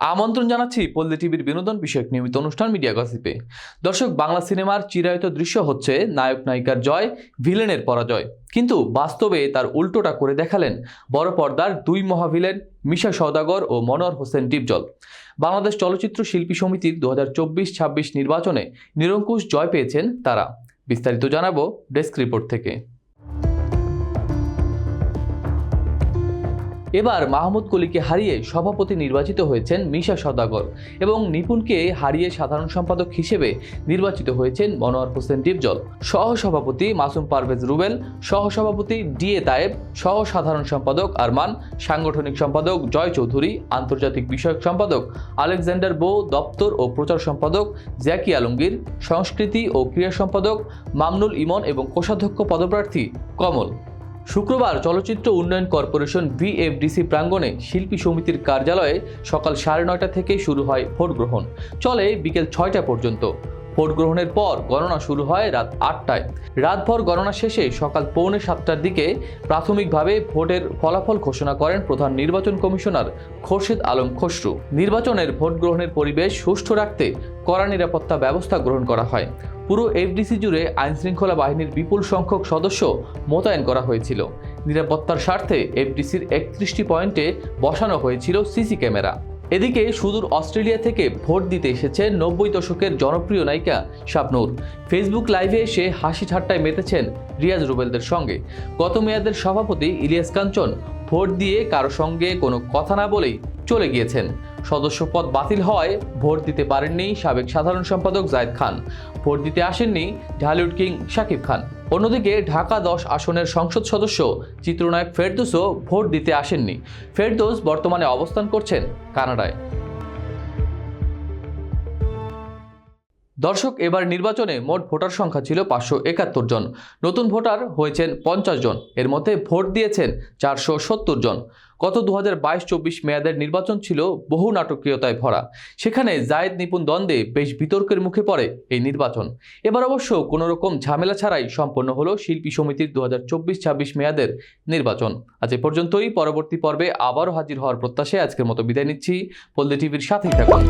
আমন্ত্রণ জানাচ্ছি পল্লী টিভির বিনোদন বিষয়ক নিয়মিত অনুষ্ঠান মিডিয়া গসিপে। দর্শক, বাংলা সিনেমার চিরায়ত দৃশ্য হচ্ছে নায়ক নায়িকার জয়, ভিলেনের পরাজয়। কিন্তু বাস্তবে তার উল্টোটা করে দেখালেন বড় পর্দার দুই মহাভিলেন মিশা সওদাগর ও মনোয়ার হোসেন ডিপজল। বাংলাদেশ চলচ্চিত্র শিল্পী সমিতির দু হাজার নির্বাচনে নিরঙ্কুশ জয় পেয়েছেন তারা। বিস্তারিত জানাব ডেস্ক রিপোর্ট থেকে। এবার মাহমুদ কলিকে হারিয়ে সভাপতি নির্বাচিত হয়েছেন মিশা সদাগর এবং নিপুণকে হারিয়ে সাধারণ সম্পাদক হিসেবে নির্বাচিত হয়েছেন মনোয়ার হোসেন ডিপজল। সহসভাপতি মাসুম পারভেজ রুবেল, সহসভাপতি ডিএ তায়েব সহ সাধারণ সম্পাদক আরমান, সাংগঠনিক সম্পাদক জয় চৌধুরী, আন্তর্জাতিক বিষয়ক সম্পাদক আলেকজান্ডার বো, দপ্তর ও প্রচার সম্পাদক জ্যাকি আলমগীর, সংস্কৃতি ও ক্রীড়া সম্পাদক মামনুল ইমন এবং কোষাধ্যক্ষ পদপ্রার্থী কমল। শুক্রবার চলচ্চিত্র উন্নয়ন কর্পোরেশন ভিএফডিসি প্রাঙ্গণে শিল্পী সমিতির কার্যালয়ে সকাল সাড়ে নয়টা থেকে শুরু হয় ভোট গ্রহণ চলে বিকেল ছয়টা পর্যন্ত। ভোট গ্রহণের পর গণনা শুরু হয় রাত আটটায়। রাতভর গণনা শেষে সকাল পৌনে সাতটার দিকে প্রাথমিকভাবে ভোটের ফলাফল ঘোষণা করেন প্রধান নির্বাচন কমিশনার খোরশেদ আলম খসরু। নির্বাচনের ভোট গ্রহণের পরিবেশ সুষ্ঠু রাখতে কড়া নিরাপত্তা ব্যবস্থা গ্রহণ করা হয়। পুরো এফডিসি জুড়ে আইনশৃঙ্খলা বাহিনীর বিপুল সংখ্যক সদস্য মোতায়েন করা হয়েছিল। নিরাপত্তার স্বার্থে এফডিসির একত্রিশটি পয়েন্টে বসানো হয়েছিল সিসি ক্যামেরা। এদিকে সুদূর অস্ট্রেলিয়া থেকে ভোট দিতে এসেছে নব্বই দশকের জনপ্রিয় নায়িকা শাবনুর। ফেসবুক লাইভে এসে হাসি ঠাট্টায় মেতেছেন রিয়াজ রুবেলদের সঙ্গে। গত মেয়াদের সভাপতি ইলিয়াস কাঞ্চন ভোট দিয়ে কারও সঙ্গে কোনো কথা না বলেই চলে গিয়েছেন। সদস্যপদ বাতিল হওয়ায় ভোট দিতে পারেননি সাবেক সাধারণ সম্পাদক জায়দ খান। ভোট দিতে আসেননি ঢালিউড কিং শাকিব খান। অন্যদিকে ঢাকা দশ আসনের সংসদ সদস্য চিত্রনায়ক ফেরদোসও ভোট দিতে আসেননি। ফেরদোস বর্তমানে অবস্থান করছেন কানাডায়। দর্শক, এবার নির্বাচনে মোট ভোটার সংখ্যা ছিল পাঁচশো একাত্তর জন। নতুন ভোটার হয়েছেন পঞ্চাশ জন। এর মধ্যে ভোট দিয়েছেন চারশো সত্তর জন। গত দু হাজার বাইশ চব্বিশ মেয়াদের নির্বাচন ছিল বহু নাটকীয়তায় ভরা। সেখানে জায়েদ নিপুণ দ্বন্দ্বে বেশ বিতর্কের মুখে পড়ে এই নির্বাচন। এবার অবশ্য কোনো রকম ঝামেলা ছাড়াই সম্পন্ন হলো শিল্পী সমিতির দু হাজার চব্বিশ ছাব্বিশ মেয়াদের নির্বাচন। আজ এ পর্যন্তই। পরবর্তী পর্বে আবারও হাজির হওয়ার প্রত্যাশায় আজকের মতো বিদায় নিচ্ছি। পল্লী টিভির সাথেই থাকুন।